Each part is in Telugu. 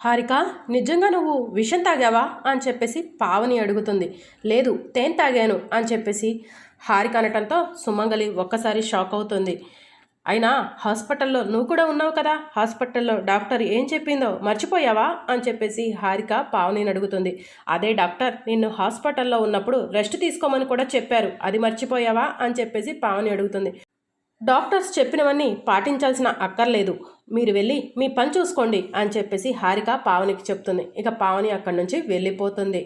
హారిక నిజంగా నువ్వు విషం తాగావా? అని చెప్పేసి పావని అడుగుతుంది. లేదు తేన్ తాగాను అని చెప్పేసి హారిక అనటంతో సుమంగలి ఒక్కసారి షాక్ అవుతుంది. అయినా హాస్పిటల్లో నువ్వు కూడా ఉన్నావు కదా? హాస్పిటల్లో డాక్టర్ ఏం చెప్పిందో మర్చిపోయావా? అని చెప్పేసి హారిక పావనిని అడుగుతుంది. అదే డాక్టర్ నిన్ను హాస్పిటల్లో ఉన్నప్పుడు రెస్ట్ తీసుకోమని కూడా చెప్పారు. అది మర్చిపోయావా? అని చెప్పేసి పావని అడుగుతుంది. డాక్టర్స్ చెప్పినవన్నీ పాటించాల్సిన అక్కర్లేదు. మీరు వెళ్ళి మీ పని చూసుకోండి అని చెప్పేసి హారిక పావనికి చెప్తుంది. ఇక పావని అక్కడి నుంచి వెళ్ళిపోతుంది.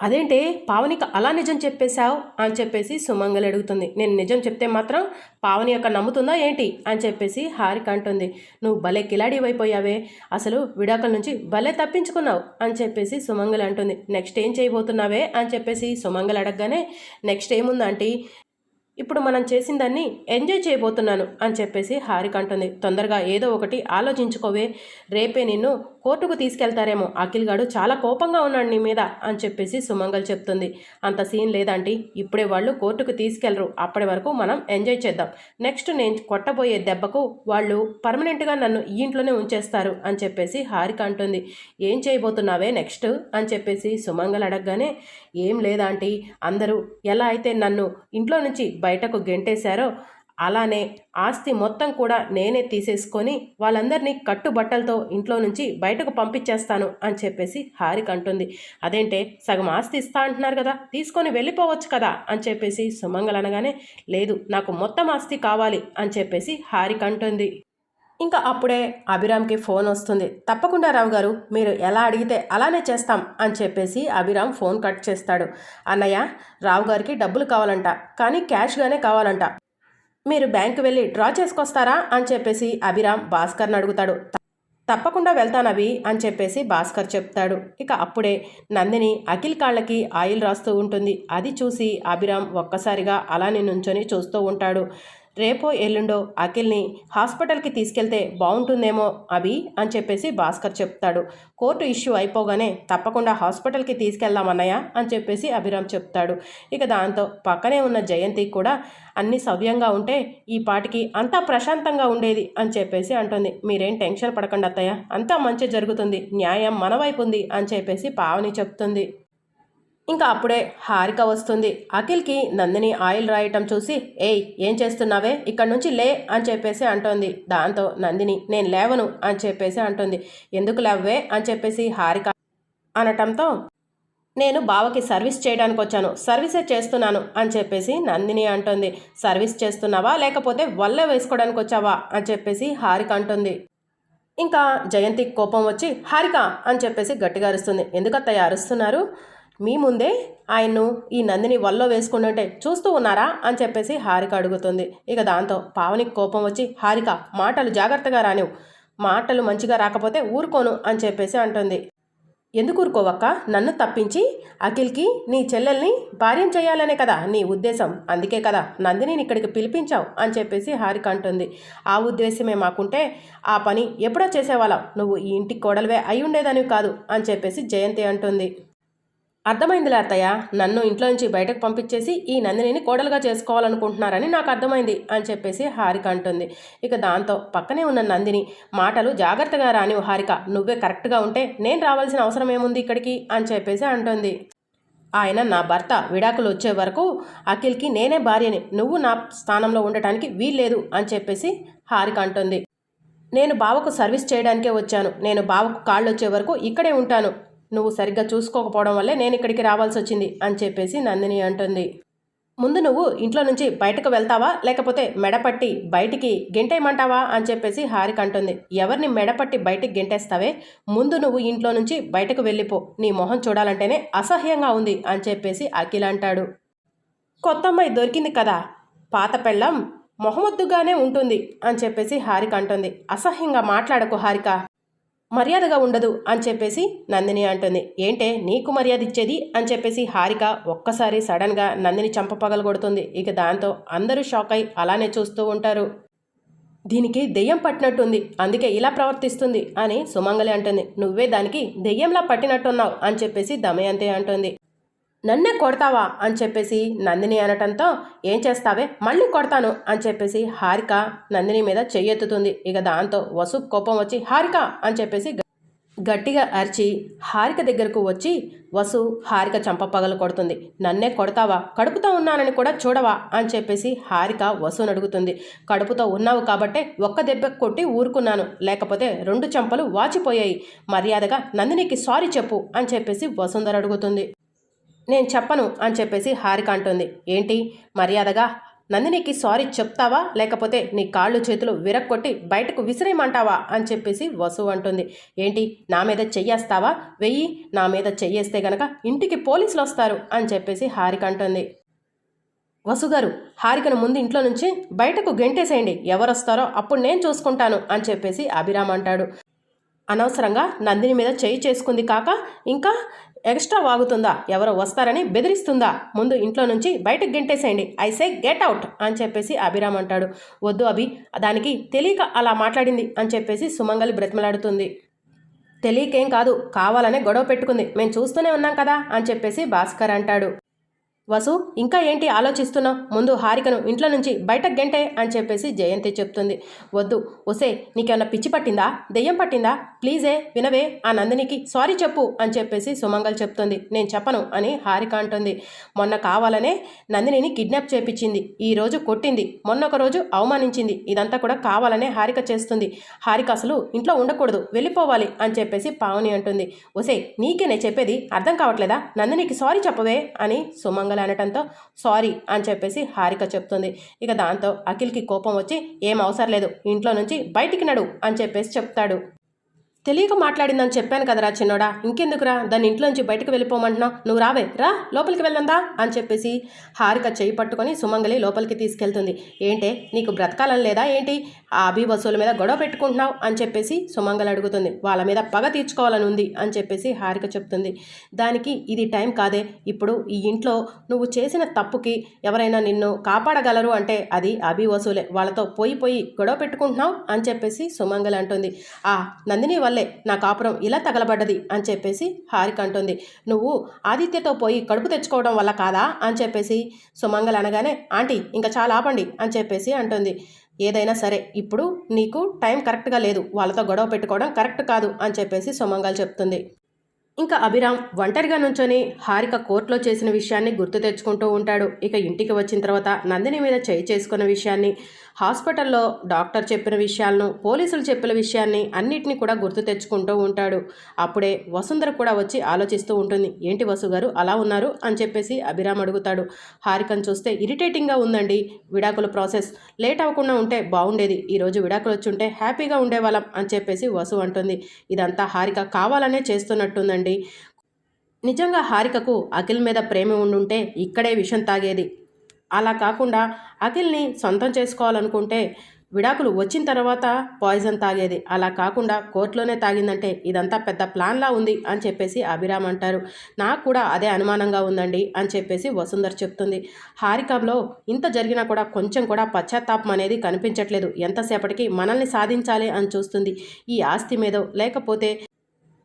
అదేంటే పావనిక అలా నిజం చెప్పేశావు అని చెప్పేసి సుమంగలి అడుగుతుంది. నేను నిజం చెప్తే మాత్రం పావని యొక్క నమ్ముతుందా ఏంటి అని చెప్పేసి హారిక అంటుంది. నువ్వు భలే కిలాడి అయిపోయావే. అసలు విడాకుల నుంచి భలే తప్పించుకున్నావు అని చెప్పేసి సుమంగలి అంటుంది. నెక్స్ట్ ఏం చేయబోతున్నావే అని చెప్పేసి సుమంగలి అడగగానే నెక్స్ట్ ఏముందంటే ఇప్పుడు మనం చేసిన దాన్ని ఎంజాయ్ చేయబోతున్నాను అని చెప్పేసి హారిక అంటుంది. తొందరగా ఏదో ఒకటి ఆలోచించుకోవే. రేపే నిన్ను కోర్టుకు తీసుకెళ్తారేమో. అఖిల్ గాడు చాలా కోపంగా ఉన్నాడు నీ మీద అని చెప్పేసి సుమంగల్ చెప్తుంది. అంత సీన్ లేదంటే ఇప్పుడే వాళ్ళు కోర్టుకు తీసుకెళ్ళరు. అప్పటి వరకు మనం ఎంజాయ్ చేద్దాం. నెక్స్ట్ నేను కొట్టబోయే దెబ్బకు వాళ్ళు పర్మనెంట్గా నన్ను ఈ ఇంట్లోనే ఉంచేస్తారు అని చెప్పేసి హారిక అంటుంది. ఏం చేయబోతున్నావే నెక్స్ట్ అని చెప్పేసి సుమంగల్ అడగగానే ఏం లేదాంటీ. అందరూ ఎలా అయితే నన్ను ఇంట్లో నుంచి బయటకు గెంటేశారో అలానే ఆస్తి మొత్తం కూడా నేనే తీసేసుకొని వాళ్ళందరినీ కట్టుబట్టలతో ఇంట్లో నుంచి బయటకు పంపించేస్తాను అని చెప్పేసి హారిక అంటుంది. అదేంటే సగం ఆస్తి ఇస్తా అంటున్నారు కదా తీసుకొని వెళ్ళిపోవచ్చు కదా అని చెప్పేసి సుమంగల్ అనగానే లేదు నాకు మొత్తం ఆస్తి కావాలి అని చెప్పేసి హారిక అంటుంది. ఇంకా అప్పుడే అభిరామ్కి ఫోన్ వస్తుంది. తప్పకుండా రావు గారు మీరు ఎలా అడిగితే అలానే చేస్తాం అని చెప్పేసి అభిరామ్ ఫోన్ కట్ చేస్తాడు. అన్నయ్య రావు గారికి డబ్బులు కావాలంట కానీ క్యాష్గానే కావాలంట. మీరు బ్యాంకు వెళ్ళి డ్రా చేసుకొస్తారా అని చెప్పేసి అభిరామ్ భాస్కర్ని అడుగుతాడు. తప్పకుండా వెళ్తాను అవి అని చెప్పేసి భాస్కర్ చెప్తాడు. ఇక అప్పుడే నందిని అఖిల్ కాళ్ళకి ఆయిల్ రాస్తూ ఉంటుంది. అది చూసి అభిరామ్ ఒక్కసారిగా అలానే నుంచొని చూస్తూ ఉంటాడు. రేపో ఎల్లుండో అఖిల్ని హాస్పిటల్కి తీసుకెళ్తే బాగుంటుందేమో అభి అని చెప్పేసి భాస్కర్ చెప్తాడు. కోర్టు ఇష్యూ అయిపోగానే తప్పకుండా హాస్పిటల్కి తీసుకెళ్దామన్నయ్య అని చెప్పేసి అభిరామ్ చెప్తాడు. ఇక దాంతో పక్కనే ఉన్న జయంతి కూడా అన్ని సవ్యంగా ఉంటే ఈ పాటికి అంతా ప్రశాంతంగా ఉండేది అని చెప్పేసి అంటుంది. మీరేం టెన్షన్ పడకండి అత్తయ్య అంతా మంచి జరుగుతుంది న్యాయం మన వైపు ఉంది అని చెప్పేసి పావని చెప్తుంది. ఇంకా అప్పుడే హారిక వస్తుంది. అఖిల్కి నందిని ఆయిల్ రాయటం చూసి ఏయ్ ఏం చేస్తున్నావే? ఇక్కడ నుంచి లే అని చెప్పేసి అంటోంది. దాంతో నందిని నేను లేవను అని చెప్పేసి అంటుంది. ఎందుకు లేవే అని చెప్పేసి హారిక అనటంతో నేను బావకి సర్వీస్ చేయడానికి వచ్చాను. సర్వీసే చేస్తున్నాను అని చెప్పేసి నందిని అంటుంది. సర్వీస్ చేస్తున్నావా? లేకపోతే వల్ల వేసుకోవడానికి వచ్చావా? అని చెప్పేసి హారిక అంటుంది. ఇంకా జయంతి కోపం వచ్చి హారిక అని చెప్పేసి గట్టిగా అరుస్తుంది. ఎందుకత్తయ్య అరుస్తున్నారు? మీ ముందే ఆయన్ను ఈ నందిని వల్లో వేసుకుంటుంటే చూస్తూ ఉన్నారా అని చెప్పేసి హారిక అడుగుతుంది. ఇక దాంతో పావనికి కోపం వచ్చి హారిక మాటలు జాగ్రత్తగా రానివు మాటలు మంచిగా రాకపోతే ఊరుకోను అని చెప్పేసి అంటుంది. ఎందుకు ఊరుకోవక్క? నన్ను తప్పించి అఖిల్కి నీ చెల్లెల్ని భార్యం చేయాలనే కదా నీ ఉద్దేశం. అందుకే కదా నందిని ఇక్కడికి పిలిపించావు అని చెప్పేసి హారిక అంటుంది. ఆ ఉద్దేశమే మాకుంటే ఆ పని ఎప్పుడో చేసేవాళ్ళం. నువ్వు ఈ ఇంటి కోడలివే అయి ఉండేదానివి కాదు అని చెప్పేసి జయంతి అంటుంది. అర్థమైందిలే అత్తయ్య. నన్ను ఇంట్లో నుంచి బయటకు పంపించేసి ఈ నందినిని కోడలుగా చేసుకోవాలనుకుంటున్నారని నాకు అర్థమైంది అని చెప్పేసి హారిక అంటుంది. ఇక దాంతో పక్కనే ఉన్న నందిని మాటలు జాగ్రత్తగా రానివు హారిక నువ్వే కరెక్ట్గా ఉంటే నేను రావాల్సిన అవసరం ఏముంది ఇక్కడికి? అని చెప్పేసి అంటుంది. ఆయన నా భర్త విడాకులు వచ్చే వరకు అఖిల్కి నేనే భార్యని నువ్వు నా స్థానంలో ఉండటానికి వీల్లేదు అని చెప్పేసి హారిక అంటుంది. నేను బావకు సర్వీస్ చేయడానికే వచ్చాను. నేను బావకు కాళ్ళు వచ్చే వరకు ఇక్కడే ఉంటాను. నువ్వు సరిగ్గా చూసుకోకపోవడం వల్లే నేను ఇక్కడికి రావాల్సి వచ్చింది అని చెప్పేసి నందిని అంటుంది. ముందు నువ్వు ఇంట్లో నుంచి బయటకు వెళ్తావా? లేకపోతే మెడపట్టి బయటికి గెంటేయమంటావా? అని చెప్పేసి హారిక అంటుంది. ఎవరిని మెడపట్టి బయటికి గెంటేస్తావే? ముందు నువ్వు ఇంట్లో నుంచి బయటకు వెళ్ళిపో. నీ మొహం చూడాలంటేనే అసహ్యంగా ఉంది అని చెప్పేసి అఖిల్ అంటాడు. కొత్త అమ్మాయి దొరికింది కదా పాత పెళ్ళం మొహమొద్దుగానే ఉంటుంది అని చెప్పేసి హారిక అంటుంది. అసహ్యంగా మాట్లాడకు హారిక. మర్యాదగా ఉండదు అని చెప్పేసి నందిని అంటుంది. ఏంటే నీకు మర్యాద ఇచ్చేది? అని చెప్పేసి హారిక ఒక్కసారి సడన్గా నందిని చంప పగలగొడుతుంది ఇక దాంతో అందరూ షాక్ అయి అలానే చూస్తూ ఉంటారు. దీనికి దెయ్యం పట్టినట్టుంది. అందుకే ఇలా ప్రవర్తిస్తుంది అని సుమంగలి అంటుంది. నువ్వే దానికి దెయ్యంలా పట్టినట్టున్నావు అని చెప్పేసి దమయంతి అంటుంది. నన్నే కొడతావా అని చెప్పేసి నందిని అనటంతో ఏం చేస్తావే? మళ్ళీ కొడతాను అని చెప్పేసి హారిక నందిని మీద చెయ్యెత్తుతుంది. ఇక దాంతో వసు కోపం వచ్చి హారిక అని చెప్పేసి గట్టిగా అరిచి హారిక దగ్గరకు వచ్చి వసు హారిక చంప పగలు కొడుతుంది. నన్నే కొడతావా? కడుపుతో ఉన్నానని కూడా చూడవా? అని చెప్పేసి హారిక వసుని అడుగుతుంది. కడుపుతో ఉన్నావు కాబట్టే ఒక్క దెబ్బ కొట్టి ఊరుకున్నాను. లేకపోతే రెండు చంపలు వాచిపోయాయి. మర్యాదగా నందినికి సారీ చెప్పు అని చెప్పేసి వసుంధర అడుగుతుంది. నేను చెప్పను అని చెప్పేసి హారిక అంటుంది. ఏంటి? మర్యాదగా? నందినికి సారీ చెప్తావా? లేకపోతే నీ కాళ్ళు చేతులు విరక్కొట్టి బయటకు విసిరేయమంటావా? అని చెప్పేసి వసు అంటుంది. ఏంటి? నా మీద చెయ్యేస్తావా? వెయ్యి. నా మీద చెయ్యేస్తే గనక ఇంటికి పోలీసులు వస్తారు అని చెప్పేసి హారిక అంటుంది. వసుగారు హారికను ముందు ఇంట్లో నుంచి బయటకు గెంటేసేయండి. ఎవరు వస్తారో అప్పుడు నేను చూసుకుంటాను అని చెప్పేసి అభిరామ్ అంటాడు. అనవసరంగా నందిని మీద చేయి చేసుకుంది కాక ఇంకా ఎక్స్ట్రా వాగుతుందా? ఎవరో వస్తారని బెదిరిస్తుందా? ముందు ఇంట్లో నుంచి బయటకు గెంటేసేయండి. ఐ సే గెట్ అవుట్ అని చెప్పేసి అభిరామ్ అంటాడు. వద్దు అభి దానికి తెలియక అలా మాట్లాడింది అని చెప్పేసి సుమంగలి బ్రతిమలాడుతుంది. తెలియకేం కాదు కావాలనే గొడవ పెట్టుకుంది. మేము చూస్తూనే ఉన్నాం కదా అని చెప్పేసి భాస్కర్ అంటాడు. వసు ఇంకా ఏంటి ఆలోచిస్తున్నావు? ముందు హారికను ఇంట్లో నుంచి బయటకు గంటే అని చెప్పేసి జయంతి చెప్తుంది. వద్దు ఒసే నీకేమన్నా పిచ్చి పట్టిందా? దెయ్యం పట్టిందా? ప్లీజే వినవే ఆ నందినికి సారీ చెప్పు అని చెప్పేసి సుమంగల్ చెప్తుంది. నేను చెప్పను అని హారిక అంటుంది. మొన్న కావాలనే నందినిని కిడ్నాప్ చేపించింది. ఈరోజు కొట్టింది. మొన్న ఒక రోజు అవమానించింది. ఇదంతా కూడా కావాలనే హారిక చేస్తుంది. హారిక అసలు ఇంట్లో ఉండకూడదు. వెళ్ళిపోవాలి అని చెప్పేసి పావని అంటుంది. ఒసే నీకే నేను చెప్పేది? అర్థం కావట్లేదా? నందినికి సారీ చెప్పవే అని సుమంగల్ అనటంతో సారీ అని చెప్పేసి హారిక చెప్తుంది. ఇక దాంతో అఖిల్కి కోపం వచ్చి ఏం అవసరం లేదు ఇంట్లో నుంచి బయటికి నడు అని చెప్పేసి చెప్తాడు. తెలియక మాట్లాడిందని చెప్పాను కదరా చిన్నోడా. ఇంకెందుకురా? దాన్ని ఇంట్లోంచి బయటకు వెళ్ళిపోమంటున్నావు. నువ్వు రావే. రా లోపలికి వెళ్ళందా అని చెప్పేసి హారిక చేయి పట్టుకొని సుమంగలి లోపలికి తీసుకెళ్తుంది. ఏంటే? నీకు బ్రతకాలని లేదా ఏంటి? ఆ అభి వసూల మీద గొడవ పెట్టుకుంటున్నావు? అని చెప్పేసి సుమంగలి అడుగుతుంది. వాళ్ళ మీద పగ తీర్చుకోవాలని ఉంది అని చెప్పేసి హారిక చెప్తుంది. దానికి ఇది టైం కాదే. ఇప్పుడు ఈ ఇంట్లో నువ్వు చేసిన తప్పుకి ఎవరైనా నిన్ను కాపాడగలరు అంటే అది అభి వసూలే. వాళ్ళతో పోయి పోయి గొడవ పెట్టుకుంటున్నావు? అని చెప్పేసి సుమంగలి అంటుంది. ఆ నందిని వల్ల నా కాపురం ఇలా తగలబడ్డది అని చెప్పేసి హారిక అంటుంది. నువ్వు ఆదిత్యతో పోయి కడుపు తెచ్చుకోవడం వల్ల కాదా అని చెప్పేసి సుమంగల్ అనగానే ఆంటీ ఇంకా చాలా ఆపండి అని చెప్పేసి అంటుంది. ఏదైనా సరే ఇప్పుడు నీకు టైం కరెక్ట్గా లేదు వాళ్ళతో గొడవ పెట్టుకోవడం కరెక్ట్ కాదు అని చెప్పేసి సుమంగల్ చెప్తుంది. ఇంకా అభిరామ్ ఒంటరిగా నుంచొని హారిక కోర్టులో చేసిన విషయాన్ని గుర్తు తెచ్చుకుంటూ ఉంటాడు. ఇక ఇంటికి వచ్చిన తర్వాత నందిని మీద చేయి చేసుకున్న విషయాన్ని హాస్పిటల్లో డాక్టర్ చెప్పిన విషయాలను పోలీసులు చెప్పిన విషయాన్ని అన్నిటినీ కూడా గుర్తు తెచ్చుకుంటూ ఉంటాడు. అప్పుడే వసుంధర కూడా వచ్చి ఆలోచిస్తూ ఉంటుంది. ఏంటి వసు గారు అలా ఉన్నారు? అని చెప్పేసి అభిరామ్ అడుగుతాడు. హారికను చూస్తే ఇరిటేటింగ్గా ఉందండి విడాకుల ప్రాసెస్. లేట్ అవ్వకుండా ఉంటే బాగుండేది. ఈరోజు విడాకులు వచ్చి ఉంటే హ్యాపీగా ఉండేవాళ్ళం అని చెప్పేసి వసు అంటుంది. ఇదంతా హారిక కావాలనే చేస్తున్నట్టుందండి. నిజంగా హారికకు అఖిల్ మీద ప్రేమ ఉండుంటే ఇక్కడే విషం తాగేది. అలా కాకుండా అఖిల్ని సొంతం చేసుకోవాలనుకుంటే విడాకులు వచ్చిన తర్వాత పాయిజన్ తాగేది. అలా కాకుండా కోర్టులోనే తాగిందంటే ఇదంతా పెద్ద ప్లాన్లా ఉంది అని చెప్పేసి అభిరామ్ అంటారు. నాకు కూడా అదే అనుమానంగా ఉందండి అని చెప్పేసి వసుందర్ చెప్తుంది. హారికంలో ఇంత జరిగినా కూడా కొంచెం కూడా పశ్చాత్తాపం అనేది కనిపించట్లేదు. ఎంతసేపటికి మనల్ని సాధించాలి అని చూస్తుంది. ఈ ఆస్తి మీదో లేకపోతే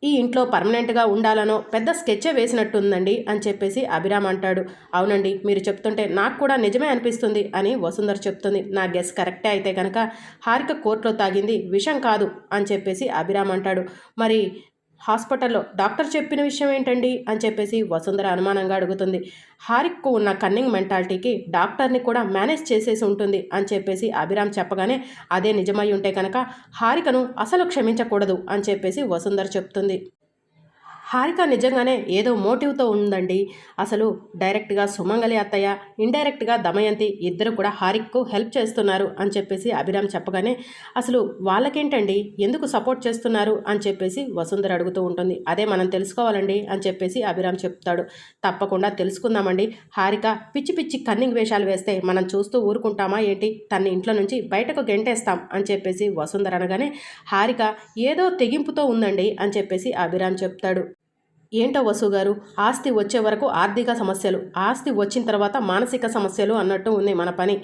ఈ ఇంట్లో పర్మనెంట్గా ఉండాలనో పెద్ద స్కెచ్చే వేసినట్టుందండి అని చెప్పేసి అభిరామ్ అంటాడు. అవునండి మీరు చెప్తుంటే నాకు కూడా నిజమే అనిపిస్తుంది అని వసుంధర్ చెప్తుంది. నా గెస్ కరెక్టే అయితే కనుక హారిక కోర్టులో తాగింది విషం కాదు అని చెప్పేసి అభిరామ్ అంటాడు. మరి హాస్పిటల్లో డాక్టర్ చెప్పిన విషయం ఏంటండి? అని చెప్పేసి వసుంధర అనుమానంగా అడుగుతుంది. హారిక్కు ఉన్న కన్నింగ్ మెంటాలిటీకి డాక్టర్ని కూడా మేనేజ్ చేసేసి ఉంటుంది అని చెప్పేసి అభిరామ్ చెప్పగానే అదే నిజమై ఉంటే కనుక హారికను అసలు క్షమించకూడదు అని చెప్పేసి వసుంధర చెప్తుంది. హారిక నిజంగానే ఏదో మోటివ్తో ఉందండి. అసలు డైరెక్ట్గా సుమంగలి అత్తయ్య ఇండైరెక్ట్గా దమయంతి ఇద్దరు కూడా హారిక్కు హెల్ప్ చేస్తున్నారు అని చెప్పేసి అభిరామ్ చెప్పగానే అసలు వాళ్ళకేంటండి? ఎందుకు సపోర్ట్ చేస్తున్నారు? అని చెప్పేసి వసుంధర అడుగుతూ ఉంటుంది. అదే మనం తెలుసుకోవాలండి అని చెప్పేసి అభిరామ్ చెప్తాడు. తప్పకుండా తెలుసుకుందామండి. హారిక పిచ్చి పిచ్చి కన్నింగ్ వేషాలు వేస్తే మనం చూస్తూ ఊరుకుంటామా ఏంటి? తన ఇంట్లో నుంచి బయటకు గెంటేస్తాం అని చెప్పేసి వసుంధర అనగానే హారిక ఏదో తెగింపుతో ఉందండి అని చెప్పేసి అభిరామ్ చెప్తాడు. ఏంటో వసు గారు ఆస్తి వచ్చే వరకు ఆర్థిక సమస్యలు. ఆస్తి వచ్చిన తర్వాత మానసిక సమస్యలు అన్నట్టు ఉంది మన పని.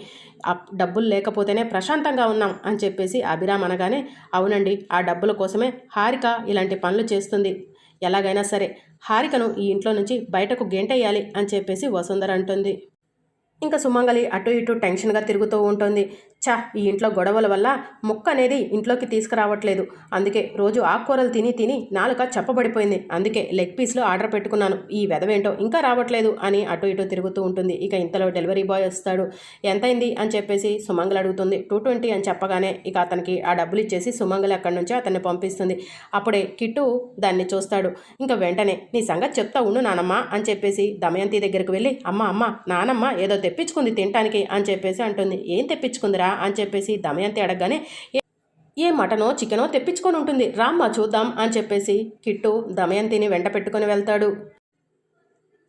డబ్బులు లేకపోతేనే ప్రశాంతంగా ఉన్నాం అని చెప్పేసి అభిరామ్ అనగానే అవునండి ఆ డబ్బుల కోసమే హారిక ఇలాంటి పనులు చేస్తుంది. ఎలాగైనా సరే హారికను ఈ ఇంట్లో నుంచి బయటకు గెంటేయాలి అని చెప్పేసి వసుంధర అంటుంది. ఇంకా సుమంగలి అటు ఇటు టెన్షన్గా తిరుగుతూ ఉంటుంది. చా ఈ ఇంట్లో గొడవల వల్ల ముక్క అనేది ఇంట్లోకి తీసుకురావట్లేదు. అందుకే రోజు ఆకుకూరలు తిని తిని నాలుక చెప్పబడిపోయింది. అందుకే లెగ్ పీస్లో ఆర్డర్ పెట్టుకున్నాను. ఈ వెదవేంటో ఇంకా రావట్లేదు అని అటు ఇటు తిరుగుతూ ఉంటుంది. ఇక ఇంతలో డెలివరీ బాయ్ వస్తాడు. ఎంతైంది అని చెప్పేసి సుమంగల్ అడుగుతుంది. టూ ట్వంటీ అని చెప్పగానే ఇక అతనికి ఆ డబ్బులు ఇచ్చేసి సుమంగల్ అక్కడి నుంచి అతన్ని పంపిస్తుంది. అప్పుడే కిట్టు దాన్ని చూస్తాడు. ఇంకా వెంటనే నీ సంగతి చెప్తా ఉండు నానమ్మ అని చెప్పేసి దమయంతి దగ్గరికి వెళ్ళి అమ్మ అమ్మ నానమ్మ ఏదో తెప్పించుకుంది తినటానికి అని చెప్పేసి అంటుంది. ఏం తెప్పించుకుందిరా? అని చెప్పేసి దమయంతి అడగగానే "ఏ- ఏ మటనో చికెనో తెప్పించుకొని ఉంటుంది. రామ్మా చూద్దాం అని చెప్పేసి కిట్టు దమయంతిని వెంట పెట్టుకొని వెళ్తాడు.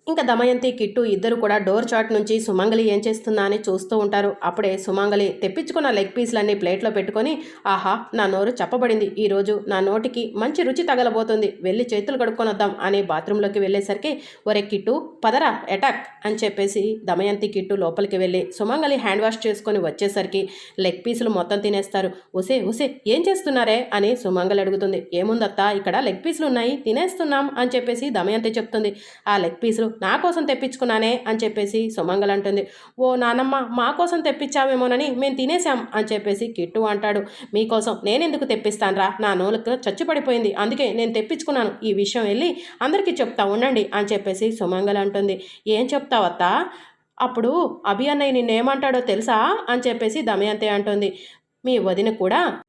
ఇంకా దమయంతి కిట్టు ఇద్దరు కూడా డోర్ చాట్ నుంచి సుమంగలి ఏం చేస్తుందా అని చూస్తూ ఉంటారు. అప్పుడే సుమంగలి తెప్పించుకున్న లెగ్ పీస్లన్నీ ప్లేట్లో పెట్టుకొని ఆహా నా నోరు చెప్పబడింది. ఈరోజు నా నోటికి మంచి రుచి తగలబోతుంది. వెళ్ళి చేతులు కడుక్కొని వద్దాం అని బాత్రూంలోకి వెళ్ళేసరికి ఒరే కిట్టు పదరా అటాక్ అని చెప్పేసి దమయంతి కిట్టు లోపలికి వెళ్ళి సుమంగలి హ్యాండ్ వాష్ చేసుకొని వచ్చేసరికి లెగ్ పీసులు మొత్తం తినేస్తారు. ఉసే ఉసే ఏం చేస్తున్నారే? అని సుమంగలి అడుగుతుంది. ఏముందత్తా ఇక్కడ లెగ్ పీసులు ఉన్నాయి తినేస్తున్నాం అని చెప్పేసి దమయంతి చెప్తుంది. ఆ లెగ్ పీసులు నా కోసం తెప్పించుకున్నానే అని చెప్పేసి సుమంగల్ అంటుంది. ఓ నానమ్మ మా కోసం తెప్పించావేమోనని మేము తినేసాం అని చెప్పేసి కిట్టు అంటాడు. మీకోసం నేనెందుకు తెప్పిస్తానరా? నా నోలుకు చచ్చుపడిపోయింది. అందుకే నేను తెప్పించుకున్నాను. ఈ విషయం వెళ్ళి అందరికీ చెప్తా ఉండండి అని చెప్పేసి సుమంగల్ అంటుంది. ఏం చెప్తావత్తా? అప్పుడు అభి అన్నయ్య నిన్నేమంటాడో తెలుసా? అని చెప్పేసి దమయంతి అంటుంది. మీ వదిన కూడా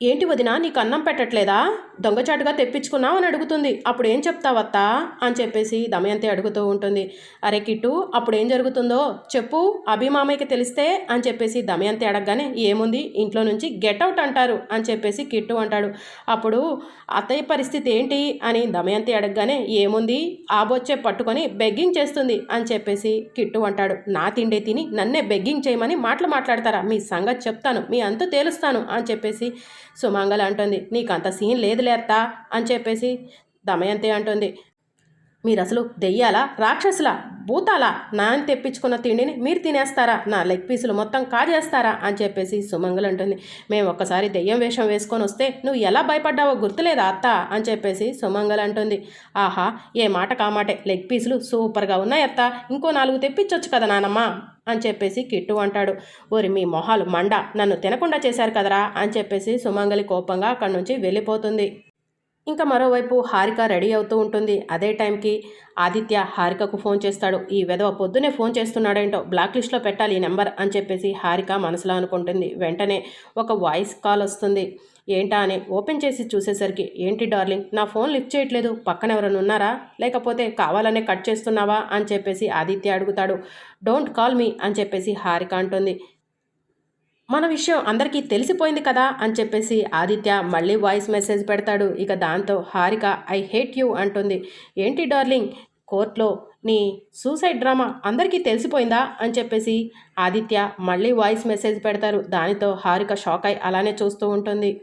ఏంటి వదినా నీకు అన్నం పెట్టట్లేదా? దొంగచాటుగా తెప్పించుకున్నావు అని అడుగుతుంది. అప్పుడు ఏం చెప్తావత్తా? అని చెప్పేసి దమయంతి అడుగుతూ ఉంటుంది. అరే కిట్టు అప్పుడు ఏం జరుగుతుందో చెప్పు అభిమామయ్యకి తెలిస్తే అని చెప్పేసి దమయంతి అడగగానే ఏముంది? ఇంట్లో నుంచి గెట్ అవుట్ అంటారు అని చెప్పేసి కిట్టు అంటాడు. అప్పుడు అత్తయ్య పరిస్థితి ఏంటి? అని దమయంతి అడగగానే ఏముంది? ఆబొచ్చే పట్టుకొని బెగ్గింగ్ చేస్తుంది అని చెప్పేసి కిట్టు అంటాడు. నా తిండే తిని నన్నే బెగ్గింగ్ చేయమని మాటలు మాట్లాడతారా? మీ సంగతి చెప్తాను మీ అంతు తేలుస్తాను అని చెప్పేసి సుమంగళ అంటుంది నీకంత సీన్ సీన్ లేదులేత్తా అని చెప్పేసి దమయంతి అంటుంది మీరు అసలు దెయ్యాలా? రాక్షసులా? భూతాలా? నాని తెప్పించుకున్న తిండిని మీరు తినేస్తారా? నా లెగ్ పీసులు మొత్తం కాజేస్తారా? అని చెప్పేసి సుమంగల్ అంటుంది. మేము ఒక్కసారి దెయ్యం వేషం వేసుకొని వస్తే నువ్వు ఎలా భయపడ్డావో గుర్తులేదా అత్త? అని చెప్పేసి సుమంగల్ అంటుంది. ఆహా ఏ మాట కామాటే లెగ్ పీసులు సూపర్గా ఉన్నాయి అత్త. ఇంకో నాలుగు తెప్పించొచ్చు కదా నానమ్మ? అని చెప్పేసి కిట్టు అంటాడు. ఓరి మీ మొహాలు మండ. నన్ను తినకుండా చేశారు కదరా? అని చెప్పేసి సుమంగలి కోపంగా అక్కడి నుంచి వెళ్ళిపోతుంది. ఇంకా మరోవైపు హారిక రెడీ అవుతూ ఉంటుంది. అదే టైంకి ఆదిత్య హారికకు ఫోన్ చేస్తాడు. ఈ వెధవ పొద్దునే ఫోన్ చేస్తున్నాడేంటో బ్లాక్ లిస్ట్లో పెట్టాలి ఈ నెంబర్ అని చెప్పేసి హారిక మనసులో అనుకుంటుంది. వెంటనే ఒక వాయిస్ కాల్ వస్తుంది. ఏంటా అని ఓపెన్ చేసి చూసేసరికి ఏంటి డార్లింగ్ నా ఫోన్ లిఫ్ట్ చేయట్లేదు. పక్కన ఎవరైనా ఉన్నారా? లేకపోతే కావాలనే కట్ చేస్తున్నావా? అని చెప్పేసి ఆదిత్య అడుగుతాడు. డోంట్ కాల్ మీ అని చెప్పేసి హారిక అంటుంది. మన విషయం అందరికీ తెలిసిపోయింది కదా అని చెప్పేసి ఆదిత్య మళ్ళీ వాయిస్ మెసేజ్ పెడతాడు. ఇక దాంతో హారిక ఐ హేట్ యూ అంటుంది. ఏంటి డార్లింగ్? కోర్టులో నీ సూసైడ్ డ్రామా అందరికీ తెలిసిపోయిందా? అని చెప్పేసి ఆదిత్య మళ్ళీ వాయిస్ మెసేజ్ పెడతారు. దానితో హారిక షాక్ అయి అలానే చూస్తూ ఉంటుంది.